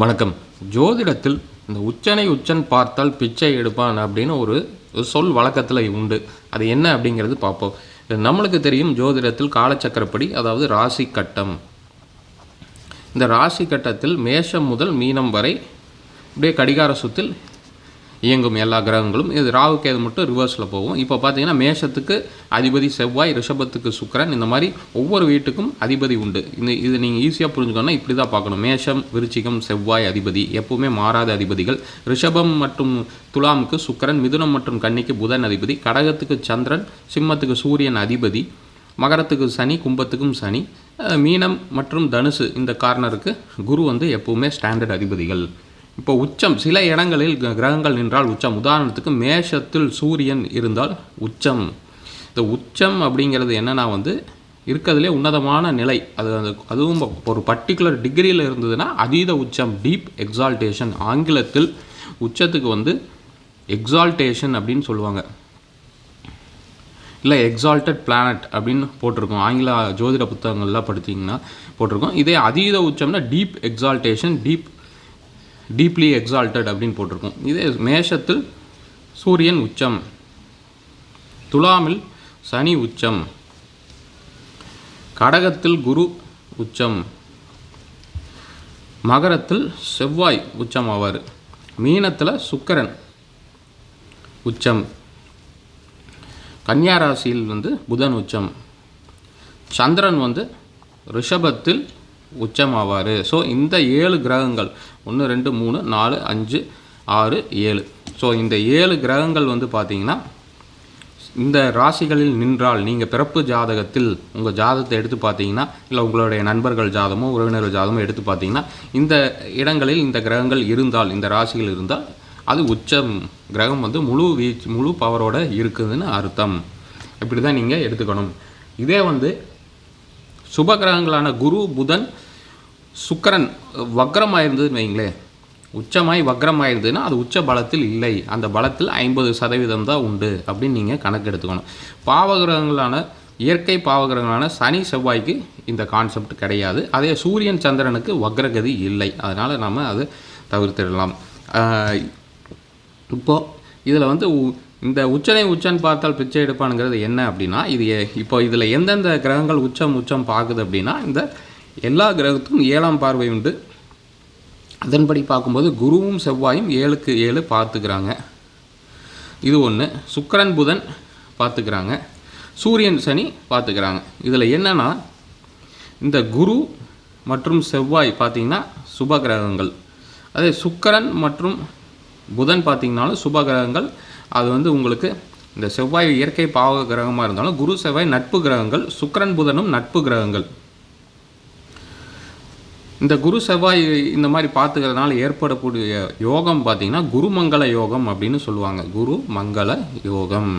வணக்கம். ஜோதிடத்தில் இந்த உச்சனை உச்சன் பார்த்தால் பிச்சை எடுப்பான் அப்படின்னு ஒரு சொல் வழக்கத்தில் உண்டு. அது என்ன அப்படிங்கிறது பார்ப்போம். நம்மளுக்கு தெரியும் ஜோதிடத்தில் காலச்சக்கரப்படி அதாவது ராசி கட்டம். இந்த ராசி கட்டத்தில் மேஷம் முதல் மீனம் வரை அப்படியே கடிகார சுத்தில் இயங்கும் எல்லா கிரகங்களும். இது ராகு கேது மட்டும் ரிவர்ஸில் போகும். இப்போ பார்த்தீங்கன்னா மேஷத்துக்கு அதிபதி செவ்வாய் ரிஷபத்துக்கு சுக்கரன் இந்த மாதிரி ஒவ்வொரு வீட்டுக்கும் அதிபதி உண்டு. இந்த இது நீங்கள் ஈஸியாக புரிஞ்சுக்கணும்னா இப்படி தான் பார்க்கணும். மேஷம் விருச்சிகம் செவ்வாய் அதிபதி. எப்பவுமே மாறாத அதிபதிகள். ரிஷபம் மற்றும் துலாமுக்கு சுக்கிரன் மிதுனம் மற்றும் கன்னிக்கு புதன் அதிபதி. கடகத்துக்கு சந்திரன் சிம்மத்துக்கு சூரியன் அதிபதி. மகரத்துக்கு சனி கும்பத்துக்கும் சனி. மீனம் மற்றும் தனுசு இந்த கார்னருக்கு குரு வந்து எப்பவுமே ஸ்டாண்டர்ட் அதிபதிகள். இப்போ உச்சம் சில இடங்களில் கிரகங்கள் நின்றால் உச்சம். உதாரணத்துக்கு மேஷத்தில் சூரியன் இருந்தால் உச்சம். இந்த உச்சம் அப்படிங்கிறது என்னன்னா வந்து இருக்கிறதுலே உன்னதமான நிலை. அது அந்த அதுவும் ஒரு பர்டிகுலர் டிகிரியில் இருந்ததுன்னா அதீத உச்சம் டீப் எக்ஸால்டேஷன் ஆங்கிலத்தில் உச்சத்துக்கு வந்து எக்ஸால்டேஷன் அப்படின்னு சொல்லுவாங்க. இல்லை எக்ஸால்டட் பிளானட் அப்படின்னு போட்டிருக்கோம். ஆங்கில ஜோதிட புத்தகங்கள்லாம் படித்தீங்கன்னா போட்டிருக்கோம். இதே அதீத உச்சம்னா deep exaltation deep deeply exalted அப்படின்னு போட்டிருக்கும். இதே மேஷத்தில் சூரியன் உச்சம். துலாமில் சனி உச்சம். கடகத்தில் குரு உச்சம். மகரத்தில் செவ்வாய் உச்சம் ஆவார் மீனத்தில் சுக்கரன் உச்சம். கன்னியா ராசியில் வந்து புதன் உச்சம். சந்திரன் வந்து ரிஷபத்தில் உச்சம் ஆவார் ஸோ இந்த ஏழு கிரகங்கள் ஒன்று ரெண்டு மூணு நாலு அஞ்சு ஆறு ஏழு. ஸோ இந்த ஏழு கிரகங்கள் வந்து பார்த்தீங்கன்னா இந்த ராசிகளில் நின்றால் நீங்கள் பிறப்பு ஜாதகத்தில் உங்கள் ஜாதகத்தை எடுத்து பார்த்தீங்கன்னா இல்லை உங்களுடைய நண்பர்கள் ஜாதமோ உறவினர்கள் ஜாதமோ எடுத்து பார்த்தீங்கன்னா இந்த இடங்களில் இந்த கிரகங்கள் இருந்தால் இந்த ராசிகள் இருந்தால் அது உச்சம் கிரகம் வந்து முழு வீச்சு முழு பவரோட இருக்குதுன்னு அர்த்தம். இப்படி தான் நீங்கள் எடுத்துக்கணும். இதே வந்து சுப கிரகங்களான குரு புதன் சுக்கரன் வக்ரமாயிருந்ததுன்னு வைங்களேன் உச்சமாய் வக்ரமாயிருந்ததுன்னா அது உச்ச பலத்தில் இல்லை. அந்த பலத்தில் ஐம்பது சதவீதம் தான் உண்டு அப்படின்னு நீங்கள் கணக்கு எடுத்துக்கணும். பாவகிரகங்களான இயற்கை பாவகிரகங்களான சனி செவ்வாய்க்கு இந்த கான்செப்ட் கிடையாது. அதே சூரியன் சந்திரனுக்கு வக்ரகதி இல்லை. அதனால் நம்ம அதை தவிர்த்திடலாம். இப்போது இதில் வந்து உ- இந்த உச்சனை உச்சன் பார்த்தால் பிச்சை எடுப்பானுங்கிறது என்ன அப்படின்னா இது எ- இப்போ இதில் எந்தெந்த கிரகங்கள் உச்சம் உச்சம் பார்க்குது அப்படின்னா இந்த எல்லா கிரகத்துக்கும் ஏழாம் பார்வை உண்டு. அதன்படி பார்க்கும்போது குருவும் செவ்வாயும் ஏழுக்கு ஏழு பார்த்துக்கிறாங்க. இது ஒன்று சுக்கரன் புதன் பார்த்துக்கிறாங்க. சூரியன் சனி பார்த்துக்கிறாங்க. இதில் என்னென்னா இந்த குரு மற்றும் செவ்வாய் பார்த்திங்கன்னா சுப கிரகங்கள். அதே சுக்கரன் மற்றும் புதன் பார்த்திங்கனாலும் சுப கிரகங்கள். அது வந்து உங்களுக்கு இந்த செவ்வாய் இயற்கை பாவ கிரகமாக இருந்தாலும் குரு செவ்வாய் நட்பு கிரகங்கள் சுக்கரன் புதனும் நட்பு கிரகங்கள். இந்த குரு செவ்வாய் இந்த மாதிரி பார்த்துக்கிறதுனால ஏற்படக்கூடிய யோகம் பார்த்தீங்கன்னா குருமங்கள யோகம் அப்படின்னு சொல்லுவாங்க. குரு மங்கள யோகம்.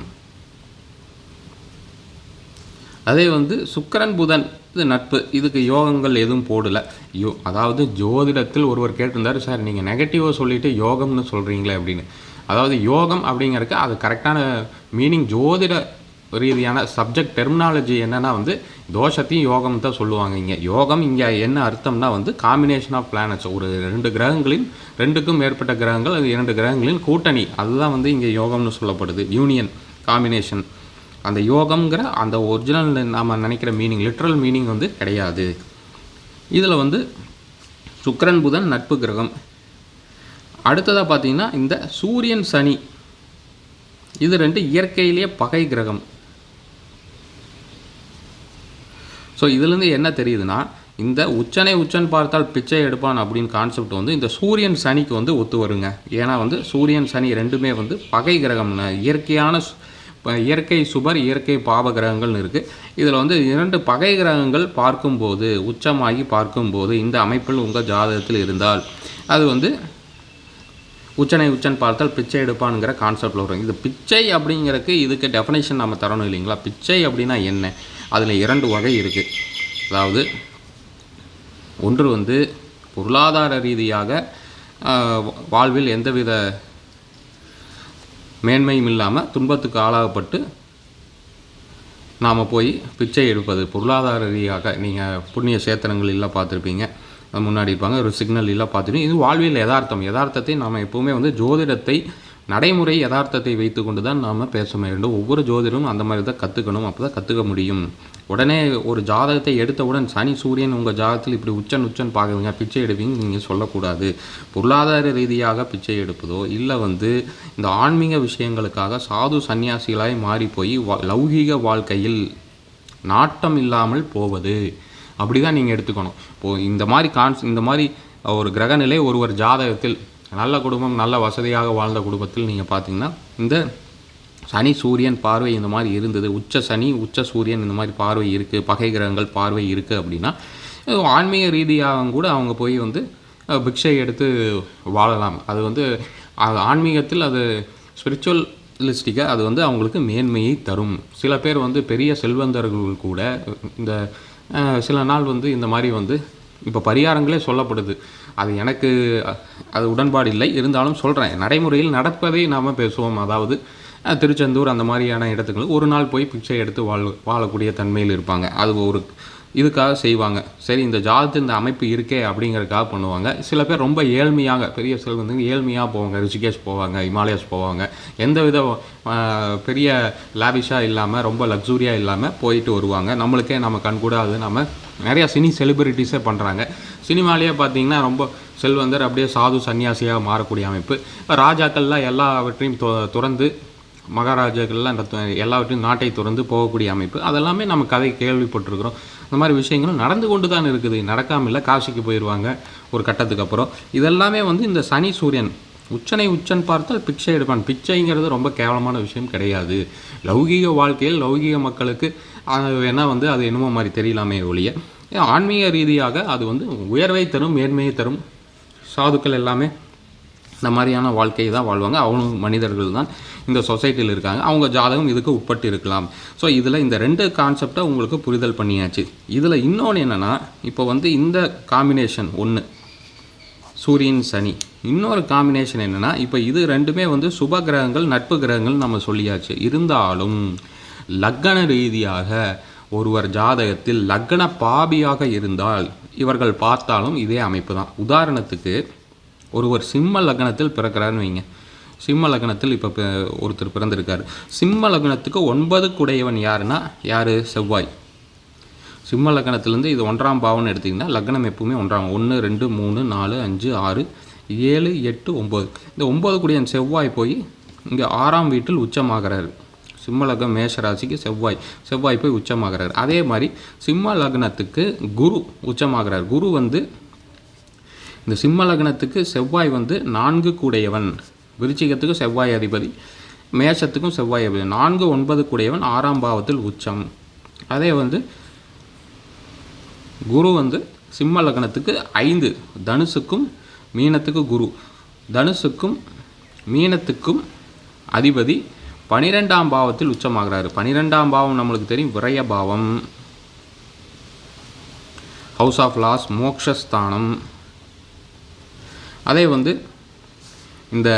அதே வந்து சுக்கரன் புதன் இது நட்பு. இதுக்கு யோகங்கள் எதுவும் போடலை. யோ அதாவது ஜோதிடத்தில் ஒருவர் கேட்டிருந்தார் சார் நீங்கள் நெகட்டிவாக சொல்லிட்டு யோகம்னு சொல்கிறீங்களே அப்படின்னு. அதாவது யோகம் அப்படிங்கிறதுக்கு அது கரெக்டான மீனிங் ஜோதிட ரீதியான சப்ஜெக்ட் டெர்மினாலஜி என்னன்னா வந்து தோஷத்தையும் யோகம் தான் சொல்லுவாங்க இங்கே. யோகம் இங்கே என்ன அர்த்தம்னா வந்து காம்பினேஷன் ஆஃப் பிளானட்ஸ் ஒரு ரெண்டு கிரகங்களின் ரெண்டுக்கும் மேற்பட்ட கிரகங்கள் அது இரண்டு கிரகங்களின் கூட்டணி. அதுதான் வந்து இங்கே யோகம்னு சொல்லப்படுது. யூனியன் காம்பினேஷன் அந்த யோகம்ங்கிற அந்த ஒரிஜினல் நாம் நினைக்கிற மீனிங் லிட்ரல் மீனிங் வந்து கிடையாது. இதில் வந்து சுக்கரன் புதன் நட்பு கிரகம். அடுத்ததாக பார்த்தீங்கன்னா இந்த சூரியன் சனி. இது ரெண்டு இயற்கையிலேயே பகை கிரகம். ஸோ இதுலேருந்து என்ன தெரியுதுன்னா இந்த உச்சனை உச்சன் பார்த்தால் பிச்சை எடுப்பான் அப்படின்னு கான்செப்ட் வந்து இந்த சூரியன் சனிக்கு வந்து ஒத்து வருங்க. ஏன்னா வந்து சூரியன் சனி ரெண்டுமே வந்து பகை கிரகம் இயற்கையான இயற்கை சுபர் இயற்கை பாவ கிரகங்கள்னு இருக்குது இதில் வந்து இரண்டு பகை கிரகங்கள் பார்க்கும்போது உச்சமாகி பார்க்கும்போது இந்த அமைப்பில் உங்கள் ஜாதகத்தில் இருந்தால் அது வந்து உச்சனை உச்சன் பார்த்தால் பிச்சை எடுப்பானுங்கிற கான்செப்டில் வரும். இது பிச்சை அப்படிங்கிறதுக்கு இதுக்கு டெஃபனேஷன் நம்ம தரணும் இல்லைங்களா? பிச்சை அப்படின்னா என்ன? அதில் இரண்டு வகை இருக்குது அதாவது ஒன்று வந்து பொருளாதார ரீதியாக வாழ்வில் எந்தவித மேன்மையும் இல்லாமல் துன்பத்துக்கு ஆளாகப்பட்டு நாம் போய் பிச்சை எடுப்பது. பொருளாதார ரீதியாக நீங்கள் புண்ணிய சேத்திரங்களில் பார்த்துருப்பீங்க. முன்னாடி இருப்பாங்க ஒரு சிக்னல் எல்லாம் பார்த்துருப்பீங்க. இது வாழ்வியல் யதார்த்தம். யதார்த்தத்தை நாம் எப்போவுமே வந்து ஜோதிடத்தை நடைமுறை யதார்த்தத்தை வைத்து கொண்டு தான் நாம் பேச வேண்டும். ஒவ்வொரு ஜோதிடரும் அந்த மாதிரி தான் கற்றுக்கணும் அப்போ தான் கற்றுக்க முடியும். உடனே ஒரு ஜாதகத்தை எடுத்தவுடன் சனி சூரியன் உங்கள் ஜாதகத்தில் இப்படி உச்சன் உச்சன் பார்க்குறீங்க. பிச்சை எடுப்பீங்க. நீங்கள் சொல்லக்கூடாது. பொருளாதார ரீதியாக பிச்சை எடுப்பதோ இல்லை வந்து இந்த ஆன்மீக விஷயங்களுக்காக சாது சன்னியாசிகளாய் மாறி போய் லௌகீக வாழ்க்கையில் நாட்டம் இல்லாமல் போவது. அப்படி தான் நீங்கள் எடுத்துக்கணும். இப்போது இந்த மாதிரி கான்ஸ் இந்த மாதிரி ஒரு கிரகநிலை ஒருவர் ஜாதகத்தில் நல்ல குடும்பம் நல்ல வசதியாக வாழ்ந்த குடும்பத்தில் நீங்கள் பார்த்தீங்கன்னா இந்த சனி சூரியன் பார்வை இந்த மாதிரி இருந்தது. உச்ச சனி உச்ச சூரியன் இந்த மாதிரி பார்வை இருக்குது பகை கிரகங்கள் பார்வை இருக்குது அப்படின்னா ஆன்மீக ரீதியாகவும் கூட அவங்க போய் வந்து பிக்ஷை எடுத்து வாழலாம். அது வந்து அது ஆன்மீகத்தில் அது ஸ்பிரிச்சுவலிஸ்டிக்காக அது வந்து அவங்களுக்கு மேன்மையை தரும். சில பேர் வந்து பெரிய செல்வந்தர்கள் கூட இந்த சில நாள் வந்து இந்த மாதிரி வந்து இப்போ பரிகாரங்களே சொல்லப்படுது. அது எனக்கு அது உடன்பாடு இல்லை. இருந்தாலும் சொல்கிறேன் நடைமுறையில் நடப்பதை நாம் பேசுவோம். அதாவது திருச்செந்தூர் அந்த மாதிரியான இடத்துக்கு ஒரு நாள் போய் பிக்சை எடுத்து வாழ் வாழக்கூடிய தன்மையில் இருப்பாங்க. அது ஒரு இதுக்காக செய்வாங்க. சரி இந்த ஜாதி இந்த அமைப்பு இருக்கே அப்படிங்கிறதுக்காக பண்ணுவாங்க. சில பேர் ரொம்ப ஏழ்மையாக பெரிய செல்வந்தங்க ஏழ்மையாக போவாங்க. ரிஷிகேஷ் போவாங்க இமாலயாஸ் போவாங்க. எந்த வித பெரிய லாபிஷாக இல்லாமல் ரொம்ப லக்ஸூரியாக இல்லாமல் போயிட்டு வருவாங்க. நம்மளுக்கே நம்ம கண்கூடாது நம்ம நிறையா சினி செலிபிரிட்டிஸே பண்ணுறாங்க சினிமாலேயே பார்த்தீங்கன்னா ரொம்ப செல்வந்தர் அப்படியே சாது சன்னியாசியாக மாறக்கூடிய அமைப்பு. ராஜாக்கள்லாம் எல்லாவற்றையும் து- துறந்து மகாராஜாக்கள்லாம் இந்த எல்லாவற்றையும் நாட்டை துறந்து போகக்கூடிய அமைப்பு. அதெல்லாமே நம்ம கதை கேள்விப்பட்டிருக்கிறோம். இந்த மாதிரி விஷயங்களும் நடந்து கொண்டு தான் இருக்குது. நடக்காமல் இல்லை காசிக்கு போயிடுவாங்க ஒரு கட்டத்துக்கு அப்புறம். இதெல்லாமே வந்து இந்த சனி சூரியன் உச்சனை உச்சன் பார்த்தால் பிச்சை எடுப்பான். பிச்சைங்கிறது ரொம்ப கேவலமான விஷயம் கிடையாது. லௌகீக வாழ்க்கையில் லௌகீக மக்களுக்கு வேணால் வந்து அது என்னமோ மாதிரி தெரியலாமே ஒழிய. ஆன்மீக ரீதியாக அது வந்து உயர்வை தரும் மேன்மையை தரும். சாதுக்கள் எல்லாமே இந்த மாதிரியான வாழ்க்கையை தான் வாழ்வாங்க. அவங்களும் மனிதர்கள் தான் இந்த சொசைட்டியில் இருக்காங்க. அவங்க ஜாதகம் இதுக்கு உட்பட்டு இருக்கலாம். ஸோ இதில் இந்த ரெண்டு கான்செப்டை உங்களுக்கு புரிதல் பண்ணியாச்சு. இதில் இன்னொன்று என்னென்னா இப்போ வந்து இந்த காம்பினேஷன் ஒன்று சூரியன் சனி. இன்னொரு காம்பினேஷன் என்னென்னா இப்போ இது ரெண்டுமே வந்து சுப கிரகங்கள் நட்பு கிரகங்கள் நம்ம சொல்லியாச்சு. இருந்தாலும் லக்கண ரீதியாக ஒருவர் ஜாதகத்தில் லக்ன பாபியாக இருந்தால் இவர்கள் பார்த்தாலும் இதே அமைப்பு தான் உதாரணத்துக்கு ஒருவர் சிம்ம லக்னத்தில் பிறக்கிறாருன்னு வைங்க. சிம்ம லக்னத்தில் இப்போ ஒருத்தர் பிறந்திருக்கார். சிம்ம லக்னத்துக்கு ஒன்பது குடையவன் யாருன்னா யார்? செவ்வாய். சிம்ம லக்னத்துலேருந்து இது ஒன்றாம் பாவம்னு எடுத்திங்கன்னா லக்னம் எப்பவுமே ஒன்றாம் ஒன்று ரெண்டு மூணு நாலு அஞ்சு ஆறு ஏழு எட்டு ஒம்பது இந்த ஒம்பது குடியன் செவ்வாய் போய் இங்கே ஆறாம் வீட்டில் உச்சமாகிறாரு. சிம்ம லக்னம் மேஷ ராசிக்கு செவ்வாய். செவ்வாய் போய் உச்சமாகிறாரு. அதே மாதிரி சிம்ம லக்னத்துக்கு குரு உச்சமாகிறார். குரு வந்து இந்த சிம்ம லக்னத்துக்கு செவ்வாய் வந்து நான்கு கூடையவன். விருச்சிகத்துக்கு செவ்வாய் அதிபதி மேஷத்துக்கும் செவ்வாய் அதிபதி. நான்கு ஒன்பது கூடையவன் ஆறாம் பாவத்தில் உச்சம். அதே வந்து குரு வந்து சிம்ம லக்னத்துக்கு ஐந்து தனுசுக்கும் மீனத்துக்கு குரு. தனுசுக்கும் மீனத்துக்கும் அதிபதி பனிரெண்டாம் பாவத்தில் உச்சமாகிறாரு. பனிரெண்டாம் பாவம் நம்மளுக்கு தெரியும் விரய பாவம். ஹவுஸ் ஆஃப் லாஸ் மோக்ஷஸ்தானம். அதே வந்து இந்த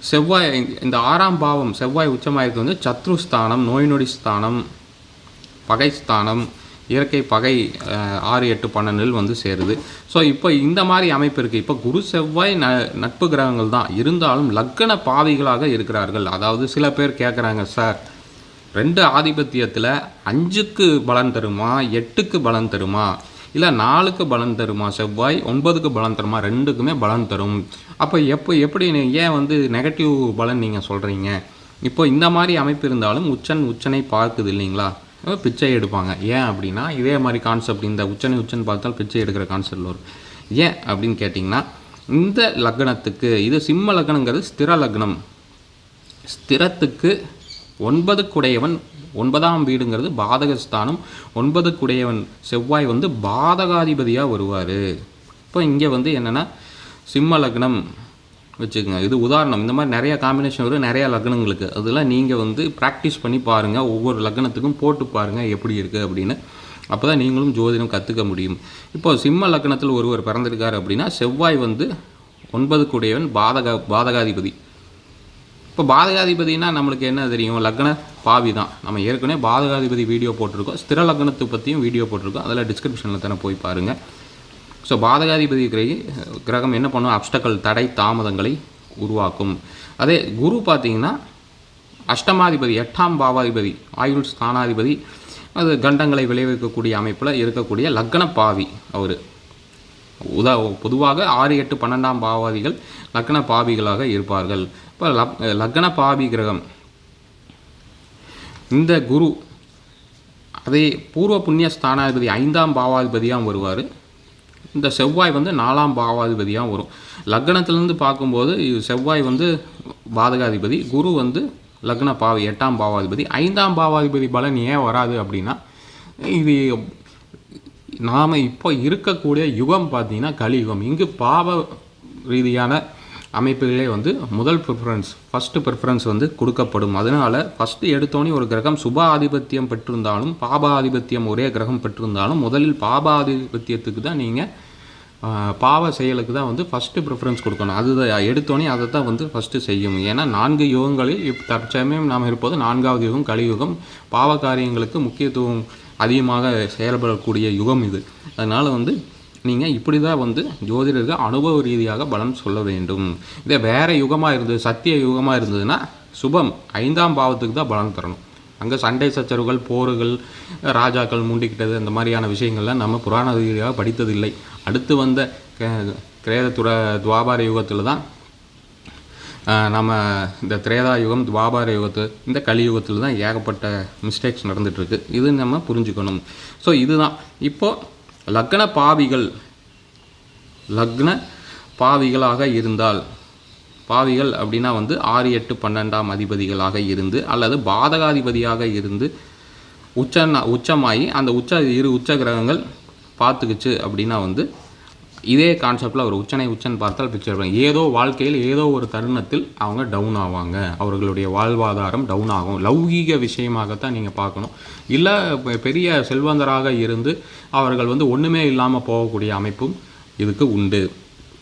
செவ்வாய் இந்த ஆறாம் பாவம் செவ்வாய் உச்சமாயிருக்கு வந்து சத்ருஸ்தானம் நோய் நொடி ஸ்தானம் பகைஸ்தானம். இயற்கை பகை ஆறு எட்டு பன்னெண்டில் வந்து சேருது. ஸோ இப்போ இந்த மாதிரி அமைப்பு இருக்குது இப்போ குரு செவ்வாய் ந நட்பு கிரகங்கள் தான். இருந்தாலும் லக்கண பாவிகளாக இருக்கிறார்கள். அதாவது சில பேர் கேட்குறாங்க சார் ரெண்டு ஆதிபத்தியத்தில் அஞ்சுக்கு பலன் தருமா? எட்டுக்கு பலன் தருமா? இல்லை நாலுக்கு பலன் தருமா செவ்வாய்? ஒன்பதுக்கு பலன் தருமா? ரெண்டுக்குமே பலன் தரும். அப்போ எப்போ எப்படி ஏன் வந்து நெகட்டிவ் பலன் நீங்கள் சொல்கிறீங்க இப்போ இந்த மாதிரி அமைப்பு இருந்தாலும் உச்சன் உச்சனை பார்க்குது இல்லைங்களா? பிச்சை எடுப்பாங்க. ஏன் அப்படின்னா இதே மாதிரி கான்செப்ட் இந்த உச்சனை உச்சன் பார்த்தால் பிச்சை எடுக்கிற கான்செப்ட் வரும் ஏன் அப்படின்னு கேட்டிங்கன்னா இந்த லக்னத்துக்கு இது சிம்ம லக்னங்கிறது ஸ்திர லக்னம். ஸ்திரத்துக்கு ஒன்பது குடையவன் ஒன்பதாம் வீடுங்கிறது பாதகஸ்தானம். ஒன்பது குடையவன் செவ்வாய் வந்து பாதகாதிபதியாக வருவார். இப்போ இங்கே வந்து என்னென்னா சிம்ம லக்னம். வச்சுக்கோங்க. இது உதாரணம். இந்த மாதிரி நிறையா காம்பினேஷன் வரும். நிறையா லக்னங்களுக்கு. அதெல்லாம் நீங்கள் வந்து ப்ராக்டிஸ் பண்ணி பாருங்கள் ஒவ்வொரு லக்னத்துக்கும் போட்டு பாருங்கள் எப்படி இருக்குது அப்படின்னு. அப்போ தான் நீங்களும் ஜோதிடம் கற்றுக்க முடியும். இப்போ சிம்ம லக்னத்தில் ஒருவர் பிறந்திருக்கார் அப்படின்னா செவ்வாய் வந்து ஒன்பதுக்குடையவன் பாதகா பாதக பாதகாதிபதி. இப்போ பாதகாதிபதினா நம்மளுக்கு என்ன தெரியும்? லக்ன பாவி தான். நம்ம ஏற்கனவே பாதகாதிபதி வீடியோ போட்டிருக்கோம். ஸ்திர லக்னத்தை பற்றியும் வீடியோ போட்டிருக்கோம். அதில் டிஸ்கிரிப்ஷனில் தானே போய் பாருங்கள் ஸோ பாதகாதிபதி கிரகி கிரகம் என்ன பண்ணும்? அப்டக்கல் தடை தாமதங்களை உருவாக்கும். அதே குரு பார்த்தீங்கன்னா அஷ்டமாதிபதி எட்டாம் பாவாதிபதி ஆயுள் ஸ்தானாதிபதி அது கண்டங்களை விளைவிக்கக்கூடிய அமைப்பில் இருக்கக்கூடிய லக்ன பாவி அவர். உதா பொதுவாக ஆறு எட்டு பன்னெண்டாம் பாவாதிகள் லக்ன பாவிகளாக இருப்பார்கள். இப்போ லக் லக்ன பாவி கிரகம் இந்த குரு அதே பூர்வ புண்ணிய ஸ்தானாதிபதி ஐந்தாம் பாவாதிபதியாக வருவார். இந்த செவ்வாய் வந்து நாலாம் பாவாதிபதியாக வரும். லக்னத்திலேருந்து பார்க்கும்போது செவ்வாய் வந்து பாதகாதிபதி குரு வந்து லக்ன பாவி எட்டாம் பாவாதிபதி. ஐந்தாம் பாவாதிபதி பலன் ஏன் வராது அப்படின்னா இது நாம் இப்போ இருக்கக்கூடிய யுகம் பார்த்தீங்கன்னா கலியுகம். இங்கு பாவ ரீதியான அமைப்புகளே வந்து முதல் ப்ரிஃபரன்ஸ் ஃபஸ்ட்டு ப்ரிஃபரன்ஸ் வந்து கொடுக்கப்படும். அதனால் ஃபஸ்ட்டு எடுத்தோன்னே ஒரு கிரகம் சுப ஆதிபத்தியம் பெற்றிருந்தாலும் பாப ஆதிபத்தியம் ஒரே கிரகம் பெற்றிருந்தாலும் முதலில் பாப ஆதிபத்தியத்துக்கு தான் நீங்கள் பாவ செயலுக்கு தான் வந்து ஃபஸ்ட்டு ப்ரிஃபரன்ஸ் கொடுக்கணும். அது எடுத்தோன்னே அதை தான் வந்து ஃபஸ்ட்டு செய்யும் ஏன்னா நான்கு யுகங்களில் இப் தற்சமயம் நாம் இருப்பது நான்காவது யுகம் கலியுகம். பாவ காரியங்களுக்கு முக்கியத்துவம் அதிகமாக செயல்படக்கூடிய யுகம் இது. அதனால் வந்து நீங்கள் இப்படி தான் வந்து ஜோதிடர்கள் அனுபவ ரீதியாக பலன் சொல்ல வேண்டும். இதே வேறு யுகமாக இருந்தது சத்திய யுகமாக இருந்ததுன்னா சுபம் ஐந்தாம் பாவத்துக்கு தான் பலன் தரணும். அங்கே சண்டை சச்சரவுகள் போர்கள் ராஜாக்கள் மூண்டிக்கிட்டது அந்த மாதிரியான விஷயங்கள்லாம் நம்ம புராண ரீதியாக படித்ததில்லை. அடுத்து வந்த கே- கிரேத துர துவாபார யுகத்தில் தான் நம்ம இந்த திரேதா யுகம் துவாபார யுகத்து இந்த கலியுகத்தில் தான் ஏகப்பட்ட மிஸ்டேக்ஸ் நடந்துகிட்ருக்கு இது நம்ம புரிஞ்சுக்கணும். ஸோ இதுதான். இப்போது லக்ன பாவிகள் லக்ன பாவிகளாக இருந்தால் பாவிகள் அப்படின்னா வந்து ஆறு எட்டு பன்னெண்டாம் அதிபதிகளாக இருந்து அல்லது பாதகாதிபதியாக இருந்து உச்ச உச்சமாகி அந்த உச்ச இரு உச்ச கிரகங்கள் பார்த்துக்குச்சு அப்படின்னா வந்து இதே கான்செப்டில் அவர் உச்சனை உச்சன் பார்த்தால் பிக்சர் பண்ணி ஏதோ வாழ்க்கையில் ஏதோ ஒரு தருணத்தில் அவங்க டவுன் ஆவாங்க. அவர்களுடைய வாழ்வாதாரம் டவுன் ஆகும். லௌகீக விஷயமாகத்தான் நீங்கள் பார்க்கணும். இல்லை பெ- பெரிய செல்வந்தராக இருந்து அவர்கள் வந்து ஒன்றுமே இல்லாமல் போகக்கூடிய அமைப்பும் இதுக்கு உண்டு.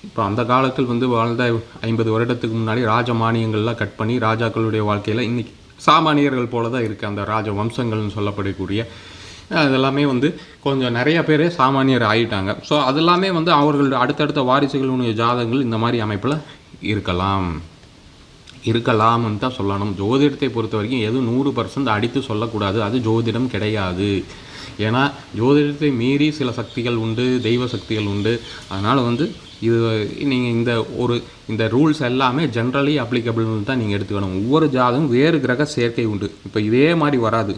இப்போ அந்த காலத்தில் வந்து வாழ்ந்த ஐம்பது வருடத்துக்கு முன்னாடி ராஜ மானியங்கள்லாம் கட் பண்ணி ராஜாக்களுடைய வாழ்க்கையில் இன்னைக்கு சாமானியர்கள் போல தான் இருக்குது அந்த ராஜ வம்சங்கள்னு சொல்லப்படக்கூடிய அதெல்லாமே வந்து கொஞ்சம் நிறைய பேர் சாமானியர் ஆகிட்டாங்க ஸோ அதெல்லாமே வந்து அவர்களோட அடுத்தடுத்த வாரிசுகளுடைய ஜாதகங்கள் இந்த மாதிரி அமைப்பில் இருக்கலாம். இருக்கலாம்னு தான் சொல்லணும். ஜோதிடத்தை பொறுத்த வரைக்கும் எதுவும் நூறு பர்சன்ட் அடித்து சொல்லக்கூடாது அது ஜோதிடம் கிடையாது. ஏன்னா ஜோதிடத்தை மீறி சில சக்திகள் உண்டு தெய்வ சக்திகள் உண்டு. அதனால் வந்து இது நீங்கள் இந்த ஒரு இந்த ரூல்ஸ் எல்லாமே ஜென்ரலி அப்ளிகபிள்னு தான் நீங்கள் எடுத்துக்கணும். ஒவ்வொரு ஜாதகம் வேறு கிரக சேர்க்கை உண்டு. இப்போ இதே மாதிரி வராது.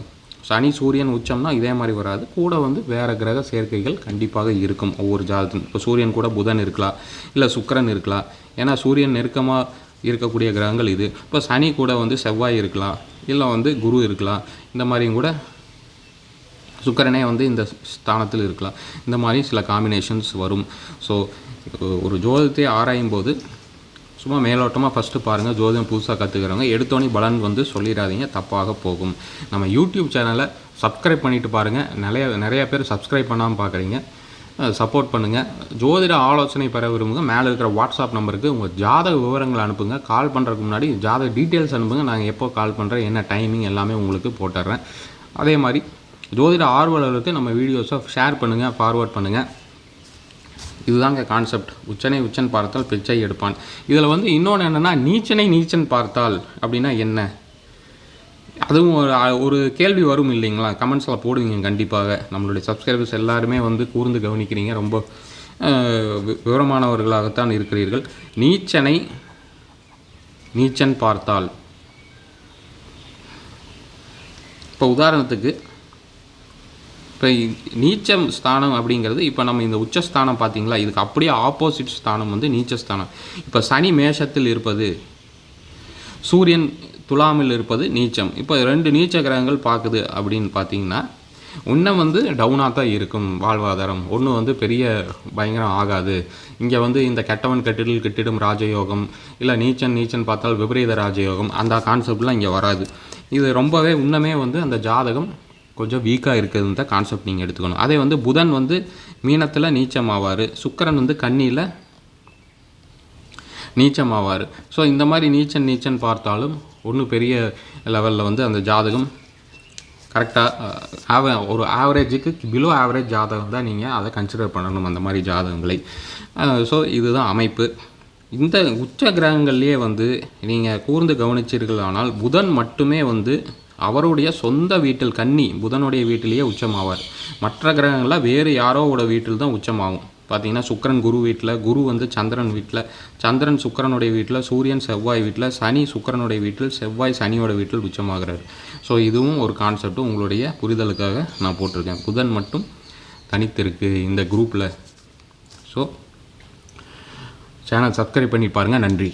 சனி சூரியன் உச்சம்னா இதே மாதிரி வராது. கூட வந்து வேறு கிரக சேர்க்கைகள் கண்டிப்பாக இருக்கும் ஒவ்வொரு ஜாதகத்திலும். இப்போ சூரியன் கூட புதன் இருக்கலாம். இல்லை சுக்கிரன் இருக்கலாம். ஏன்னா சூரியன் நெருக்கமாக இருக்கக்கூடிய கிரகங்கள் இது. இப்போ சனி கூட வந்து செவ்வாய் இருக்கலாம் இல்லை வந்து குரு இருக்கலாம். இந்த மாதிரியும் கூட சுக்கரனே வந்து இந்த ஸ்தானத்தில் இருக்கலாம். இந்த மாதிரி சில காம்பினேஷன்ஸ் வரும். ஸோ ஒரு ஜோதத்தை ஆராயும் போது சும்மா மேலோட்டமாக ஃபஸ்ட்டு பாருங்கள் ஜோதிடம் புதுசாக கற்றுக்கிறவங்க எடுத்தோன்னே பலன் வந்து சொல்லிடாதீங்க. தப்பாக போகும். நம்ம யூடியூப் சேனலை சப்ஸ்கிரைப் பண்ணிவிட்டு பாருங்கள் நிறைய நிறைய பேர் சப்ஸ்கிரைப் பண்ணாமல் பார்க்குறீங்க சப்போர்ட் பண்ணுங்கள் ஜோதிட ஆலோசனை பெற விரும்புங்க. மேலே இருக்கிற வாட்ஸ்அப் நம்பருக்கு உங்கள் ஜாதக விவரங்களை அனுப்புங்க. கால் பண்ணுறதுக்கு முன்னாடி ஜாதக டீட்டெயில்ஸ் அனுப்புங்க. நாங்கள் எப்போ கால் பண்ணுறேன் என்ன டைமிங் எல்லாமே உங்களுக்கு போட்டுடுறேன் அதே மாதிரி ஜோதிட ஆர்வலர்களுக்கு நம்ம வீடியோஸை ஷேர் பண்ணுங்கள் ஃபார்வர்ட் பண்ணுங்கள் இதுதாங்க கான்செப்ட் உச்சனை உச்சன் பார்த்தால் பிச்சை எடுப்பான். இதில் வந்து இன்னொன்று என்னென்னா நீச்சனை நீச்சன் பார்த்தால் அப்படின்னா என்ன? அதுவும் ஒரு ஒரு கேள்வி வரும் இல்லைங்களா? கமெண்ட்ஸில் போடுவீங்க கண்டிப்பாக. நம்மளுடைய சப்ஸ்கிரைபர்ஸ் எல்லாருமே வந்து கூர்ந்து கவனிக்கிறீங்க. ரொம்ப வி- விவரமானவர்களாகத்தான் இருக்கிறீர்கள். நீச்சனை நீச்சன் பார்த்தால். இப்போ உதாரணத்துக்கு இப்போ நீச்சம் ஸ்தானம் அப்படிங்கிறது இப்போ நம்ம இந்த உச்சஸ்தானம் பார்த்தீங்களா இதுக்கு அப்படியே ஆப்போசிட் ஸ்தானம் வந்து நீச்சஸ்தானம் இப்போ சனி மேஷத்தில் இருப்பது சூரியன் துலாமில் இருப்பது நீச்சம். இப்போ ரெண்டு நீச்ச கிரகங்கள் பார்க்குது அப்படின்னு பார்த்தீங்கன்னா இன்னும் வந்து டவுனாக தான் இருக்கும் வாழ்வாதாரம். ஒன்று வந்து பெரிய பயங்கரம் ஆகாது. இங்கே வந்து இந்த கெட்டவன் கட்டிடில் கெட்டிடும் ராஜயோகம் இல்லை நீச்சன் நீச்சன் பார்த்தால் விபரீத ராஜயோகம் அந்த கான்செப்ட்லாம் இங்கே வராது. இது ரொம்பவே இன்னமே வந்து அந்த ஜாதகம் கொஞ்சம் வீக்காக இருக்குதுன்னு தான் கான்செப்ட் நீங்கள் எடுத்துக்கணும். அதே வந்து புதன் வந்து மீனத்தில் நீச்சம் ஆவார் சுக்கிரன் வந்து கன்னியில் நீச்சம் ஆவார் ஸோ இந்த மாதிரி நீச்சன் நீச்சன் பார்த்தாலும் ஒன்றும் பெரிய லெவலில் வந்து அந்த ஜாதகம் கரெக்டாக ஆவ ஒரு ஆவரேஜுக்கு பிலோ ஆவரேஜ் ஜாதகம் தான் நீங்கள் அதை கன்சிடர் பண்ணணும் அந்த மாதிரி ஜாதகங்களை. ஸோ இதுதான் அமைப்பு. இந்த உச்ச கிரகங்கள்லேயே வந்து நீங்கள் கூர்ந்து கவனிச்சீர்களானால் புதன் மட்டுமே வந்து அவருடைய சொந்த வீட்டில் கன்னி புதனுடைய வீட்டிலேயே உச்சமாவார். மற்ற கிரகங்கள்லாம் வேறு யாரோவோட வீட்டில் தான் உச்சமாகும். பார்த்தீங்கன்னா சுக்கிரன் குரு வீட்டில் குரு வந்து சந்திரன் வீட்டில் சந்திரன் சுக்கிரனுடைய வீட்டில் சூரியன் செவ்வாய் வீட்டில் சனி சுக்கிரனுடைய வீட்டில் செவ்வாய் சனியோட வீட்டில் உச்சமாகிறார். ஸோ இதுவும் ஒரு கான்செப்ட் உங்களுடைய புரிதலுக்காக நான் போட்டிருக்கேன். புதன் மட்டும் தனித்திருக்கு இந்த குரூப்பில் ஸோ சேனல் சப்ஸ்கிரைப் பண்ணி பாருங்கள் நன்றி.